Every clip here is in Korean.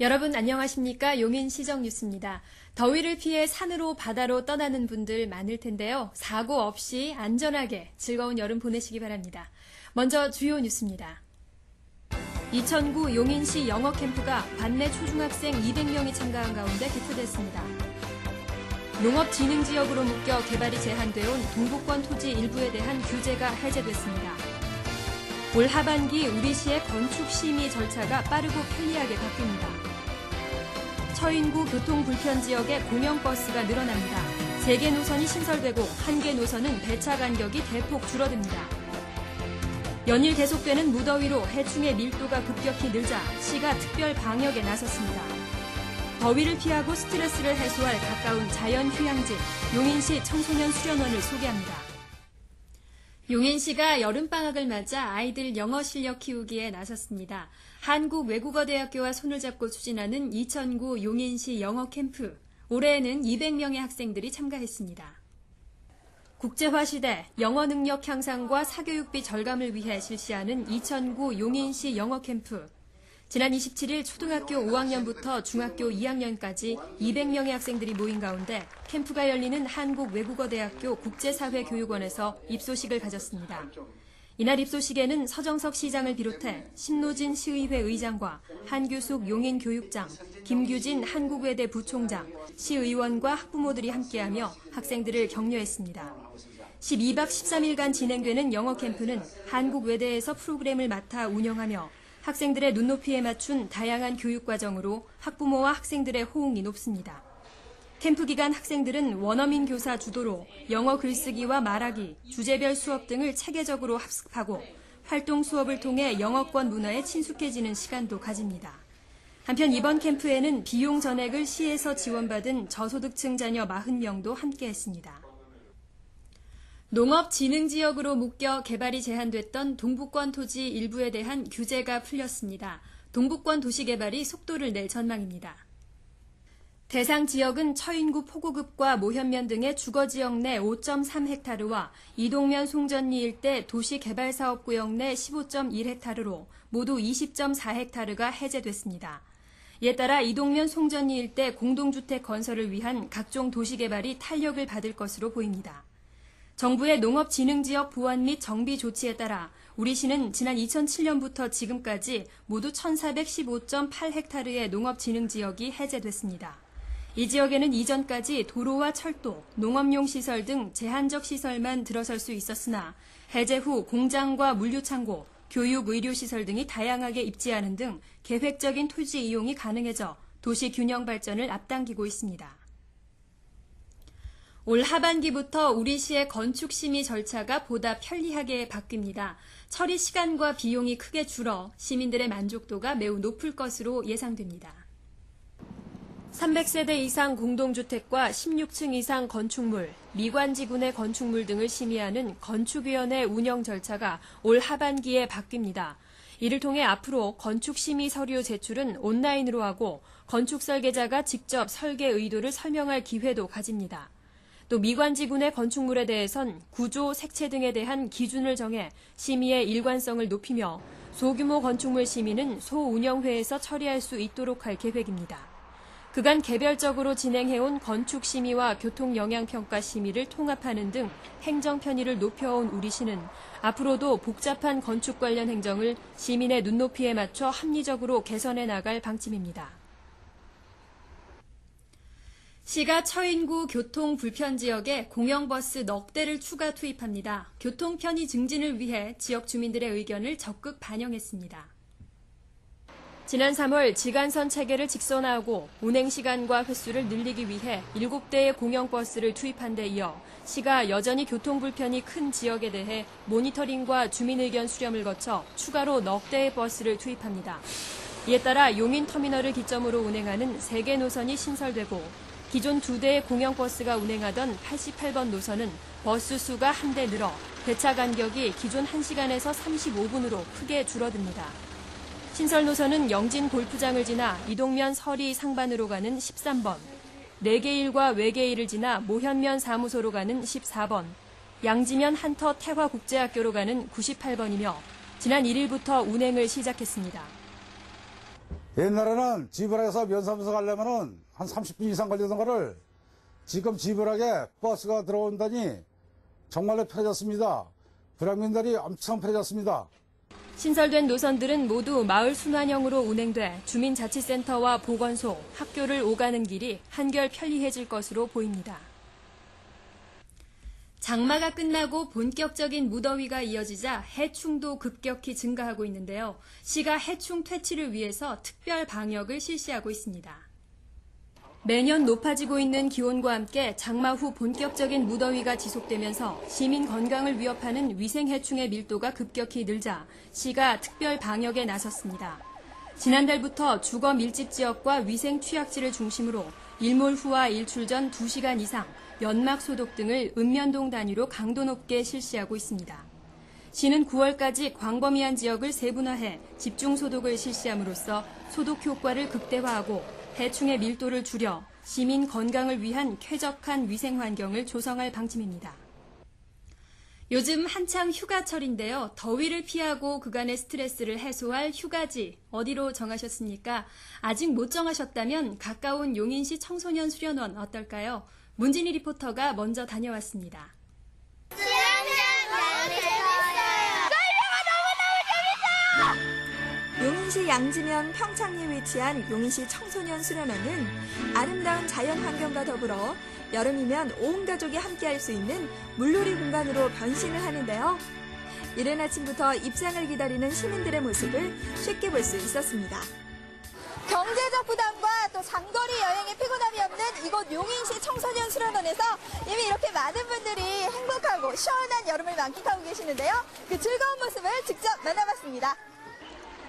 여러분 안녕하십니까? 용인 시정 뉴스입니다. 더위를 피해 산으로 바다로 떠나는 분들 많을 텐데요. 사고 없이 안전하게 즐거운 여름 보내시기 바랍니다. 먼저 주요 뉴스입니다. 2009 용인시 영어 캠프가 반내 초중학생 200명이 참가한 가운데 개최됐습니다. 농업진흥지역으로 묶여 개발이 제한되어 온 동북권 토지 일부에 대한 규제가 해제됐습니다. 올 하반기 우리 시의 건축 심의 절차가 빠르고 편리하게 바뀝니다. 처인구 교통 불편 지역에 공영버스가 늘어납니다. 3개 노선이 신설되고 1개 노선은 배차 간격이 대폭 줄어듭니다. 연일 계속되는 무더위로 해충의 밀도가 급격히 늘자 시가 특별 방역에 나섰습니다. 더위를 피하고 스트레스를 해소할 가까운 자연 휴양지 용인시 청소년 수련원을 소개합니다. 용인시가 여름방학을 맞아 아이들 영어 실력 키우기에 나섰습니다. 한국외국어대학교와 손을 잡고 추진하는 2009 용인시 영어 캠프. 올해에는 200명의 학생들이 참가했습니다. 국제화 시대 영어 능력 향상과 사교육비 절감을 위해 실시하는 2009 용인시 영어 캠프. 지난 27일 초등학교 5학년부터 중학교 2학년까지 200명의 학생들이 모인 가운데 캠프가 열리는 한국외국어대학교 국제사회교육원에서 입소식을 가졌습니다. 이날 입소식에는 서정석 시장을 비롯해 신노진 시의회 의장과 한규숙 용인교육장, 김규진 한국외대 부총장, 시의원과 학부모들이 함께하며 학생들을 격려했습니다. 12박 13일간 진행되는 영어 캠프는 한국외대에서 프로그램을 맡아 운영하며 학생들의 눈높이에 맞춘 다양한 교육 과정으로 학부모와 학생들의 호응이 높습니다. 캠프 기간 학생들은 원어민 교사 주도로 영어 글쓰기와 말하기, 주제별 수업 등을 체계적으로 합습하고 활동 수업을 통해 영어권 문화에 친숙해지는 시간도 가집니다. 한편 이번 캠프에는 비용 전액을 시에서 지원받은 저소득층 자녀 40명도 함께했습니다. 농업진흥지역으로 묶여 개발이 제한됐던 동북권 토지 일부에 대한 규제가 풀렸습니다. 동북권 도시개발이 속도를 낼 전망입니다. 대상 지역은 처인구 포구급과 모현면 등의 주거지역 내 5.3헥타르와 이동면 송전리 일대 도시개발사업구역 내 15.1헥타르로 모두 20.4헥타르가 해제됐습니다. 이에 따라 이동면 송전리 일대 공동주택 건설을 위한 각종 도시개발이 탄력을 받을 것으로 보입니다. 정부의 농업진흥지역 보완 및 정비 조치에 따라 우리 시는 지난 2007년부터 지금까지 모두 1,415.8헥타르의 농업진흥지역이 해제됐습니다. 이 지역에는 이전까지 도로와 철도, 농업용 시설 등 제한적 시설만 들어설 수 있었으나 해제 후 공장과 물류창고, 교육, 의료시설 등이 다양하게 입지하는 등 계획적인 토지 이용이 가능해져 도시 균형 발전을 앞당기고 있습니다. 올 하반기부터 우리 시의 건축 심의 절차가 보다 편리하게 바뀝니다. 처리 시간과 비용이 크게 줄어 시민들의 만족도가 매우 높을 것으로 예상됩니다. 300세대 이상 공동주택과 16층 이상 건축물, 미관지군의 건축물 등을 심의하는 건축위원회 운영 절차가 올 하반기에 바뀝니다. 이를 통해 앞으로 건축 심의 서류 제출은 온라인으로 하고 건축 설계자가 직접 설계 의도를 설명할 기회도 가집니다. 또 미관지군의 건축물에 대해선 구조, 색채 등에 대한 기준을 정해 심의의 일관성을 높이며 소규모 건축물 심의는 소운영회에서 처리할 수 있도록 할 계획입니다. 그간 개별적으로 진행해온 건축 심의와 교통 영향 평가 심의를 통합하는 등 행정 편의를 높여온 우리시는 앞으로도 복잡한 건축 관련 행정을 시민의 눈높이에 맞춰 합리적으로 개선해 나갈 방침입니다. 시가 처인구 교통 불편 지역에 공영버스 넉 대를 추가 투입합니다. 교통 편의 증진을 위해 지역 주민들의 의견을 적극 반영했습니다. 지난 3월 지간선 체계를 직선화하고 운행 시간과 횟수를 늘리기 위해 7대의 공영버스를 투입한 데 이어 시가 여전히 교통 불편이 큰 지역에 대해 모니터링과 주민 의견 수렴을 거쳐 추가로 넉 대의 버스를 투입합니다. 이에 따라 용인 터미널을 기점으로 운행하는 3개 노선이 신설되고 기존 2대의 공영버스가 운행하던 88번 노선은 버스 수가 한 대 늘어 배차 간격이 기존 1시간에서 35분으로 크게 줄어듭니다. 신설 노선은 영진 골프장을 지나 이동면 서리 상반으로 가는 13번, 내개일과 외개일을 지나 모현면 사무소로 가는 14번, 양지면 한터 태화국제학교로 가는 98번이며 지난 1일부터 운행을 시작했습니다. 옛날에는 지브라에서 면사무소 가려면은 한 30분 이상 걸리던 거를 지금 지브라에 버스가 들어온다니 정말로 편해졌습니다. 불황민들이 엄청 편해졌습니다. 신설된 노선들은 모두 마을 순환형으로 운행돼 주민자치센터와 보건소, 학교를 오가는 길이 한결 편리해질 것으로 보입니다. 장마가 끝나고 본격적인 무더위가 이어지자 해충도 급격히 증가하고 있는데요. 시가 해충 퇴치를 위해서 특별 방역을 실시하고 있습니다. 매년 높아지고 있는 기온과 함께 장마 후 본격적인 무더위가 지속되면서 시민 건강을 위협하는 위생해충의 밀도가 급격히 늘자 시가 특별 방역에 나섰습니다. 지난달부터 주거 밀집 지역과 위생 취약지를 중심으로 일몰 후와 일출 전 2시간 이상 연막 소독 등을 읍면동 단위로 강도 높게 실시하고 있습니다. 시는 9월까지 광범위한 지역을 세분화해 집중 소독을 실시함으로써 소독 효과를 극대화하고 해충의 밀도를 줄여 시민 건강을 위한 쾌적한 위생 환경을 조성할 방침입니다. 요즘 한창 휴가철인데요. 더위를 피하고 그간의 스트레스를 해소할 휴가지 어디로 정하셨습니까? 아직 못 정하셨다면 가까운 용인시 청소년 수련원 어떨까요? 문진희 리포터가 먼저 다녀왔습니다. 용인시 양지면 평창리에 위치한 용인시 청소년 수련원은 아름다운 자연 환경과 더불어 여름이면 온 가족이 함께할 수 있는 물놀이 공간으로 변신을 하는데요. 이른 아침부터 입장을 기다리는 시민들의 모습을 쉽게 볼 수 있었습니다. 경제적 부담과 또 장거리 여행의 피곤함이 없는 이곳 용인시 청소년 수련원에서 이미 이렇게 많은 분들이 행복하고 시원한 여름을 만끽하고 계시는데요. 그 즐거운 모습을 직접 만나봤습니다.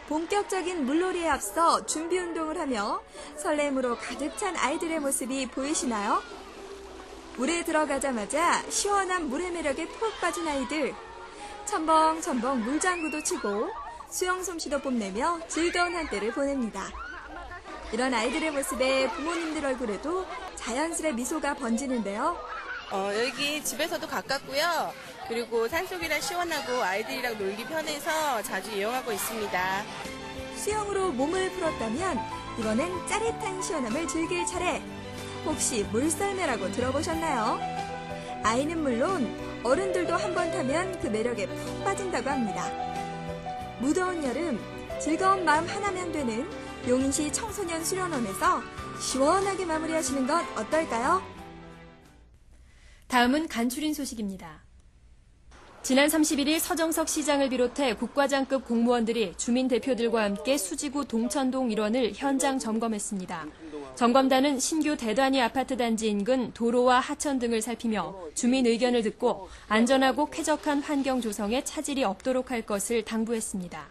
본격적인 물놀이에 앞서 준비 운동을 하며 설렘으로 가득 찬 아이들의 모습이 보이시나요? 물에 들어가자마자 시원한 물의 매력에 푹 빠진 아이들. 첨벙첨벙 물장구도 치고 수영 솜씨도 뽐내며 즐거운 한때를 보냅니다. 이런 아이들의 모습에 부모님들 얼굴에도 자연스레 미소가 번지는데요. 어, 여기 집에서도 가깝고요. 그리고 산속이라 시원하고 아이들이랑 놀기 편해서 자주 이용하고 있습니다. 수영으로 몸을 풀었다면 이번엔 짜릿한 시원함을 즐길 차례. 혹시 물썰매라고 들어보셨나요? 아이는 물론 어른들도 한 번 타면 그 매력에 푹 빠진다고 합니다. 무더운 여름 즐거운 마음 하나면 되는 용인시 청소년 수련원에서 시원하게 마무리하시는 건 어떨까요? 다음은 간추린 소식입니다. 지난 31일 서정석 시장을 비롯해 국과장급 공무원들이 주민 대표들과 함께 수지구 동천동 일원을 현장 점검했습니다. 점검단은 신규 대단위 아파트 단지 인근 도로와 하천 등을 살피며 주민 의견을 듣고 안전하고 쾌적한 환경 조성에 차질이 없도록 할 것을 당부했습니다.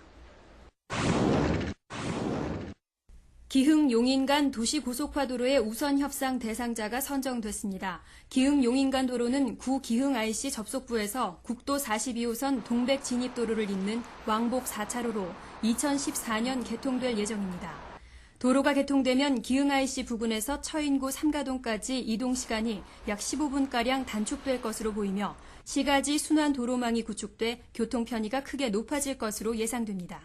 기흥 용인간 도시 고속화도로의 우선 협상 대상자가 선정됐습니다. 기흥 용인간 도로는 구 기흥 IC 접속부에서 국도 42호선 동백 진입도로를 잇는 왕복 4차로로 2014년 개통될 예정입니다. 도로가 개통되면 기흥 IC 부근에서 처인구 삼가동까지 이동 시간이 약 15분가량 단축될 것으로 보이며 시가지 순환 도로망이 구축돼 교통 편의가 크게 높아질 것으로 예상됩니다.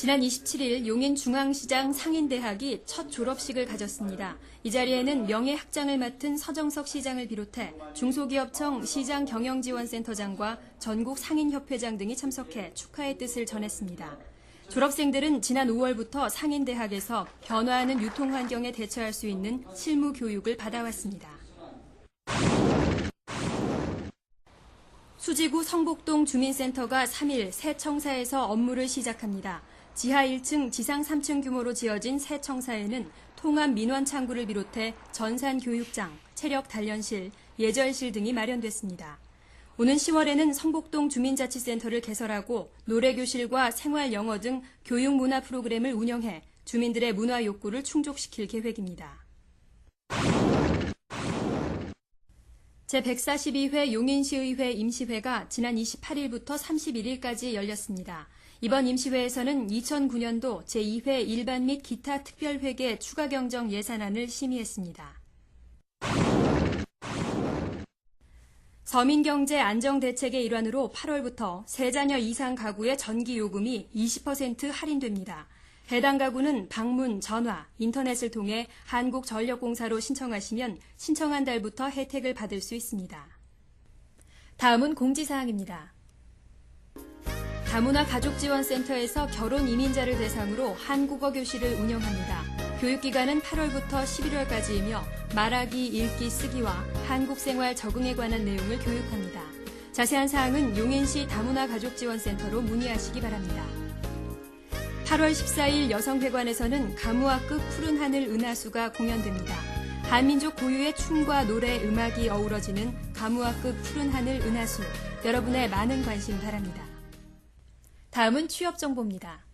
지난 27일 용인중앙시장 상인대학이 첫 졸업식을 가졌습니다. 이 자리에는 명예학장을 맡은 서정석 시장을 비롯해 중소기업청 시장 경영지원센터장과 전국 상인협회장 등이 참석해 축하의 뜻을 전했습니다. 졸업생들은 지난 5월부터 상인대학에서 변화하는 유통환경에 대처할 수 있는 실무 교육을 받아왔습니다. 수지구 성북동 주민센터가 3일 새 청사에서 업무를 시작합니다. 지하 1층, 지상 3층 규모로 지어진 새 청사에는 통합 민원 창구를 비롯해 전산 교육장, 체력 단련실, 예절실 등이 마련됐습니다. 오는 10월에는 성북동 주민자치센터를 개설하고 노래교실과 생활 영어 등 교육 문화 프로그램을 운영해 주민들의 문화 욕구를 충족시킬 계획입니다. 제142회 용인시의회 임시회가 지난 28일부터 31일까지 열렸습니다. 이번 임시회에서는 2009년도 제2회 일반 및 기타 특별회계 추가 경정 예산안을 심의했습니다. 서민경제 안정대책의 일환으로 8월부터 세자녀 이상 가구의 전기요금이 20% 할인됩니다. 해당 가구는 방문, 전화, 인터넷을 통해 한국전력공사로 신청하시면 신청한 달부터 혜택을 받을 수 있습니다. 다음은 공지사항입니다. 다문화 가족지원센터에서 결혼 이민자를 대상으로 한국어 교실을 운영합니다. 교육기간은 8월부터 11월까지이며 말하기, 읽기, 쓰기와 한국 생활 적응에 관한 내용을 교육합니다. 자세한 사항은 용인시 다문화 가족지원센터로 문의하시기 바랍니다. 8월 14일 여성회관에서는 가무아급 푸른 하늘 은하수가 공연됩니다. 한민족 고유의 춤과 노래, 음악이 어우러지는 가무아급 푸른 하늘 은하수. 여러분의 많은 관심 바랍니다. 다음은 취업 정보입니다.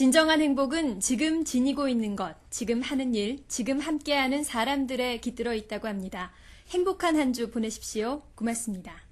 진정한 행복은 지금 지니고 있는 것, 지금 하는 일, 지금 함께하는 사람들에 깃들어 있다고 합니다. 행복한 한 주 보내십시오. 고맙습니다.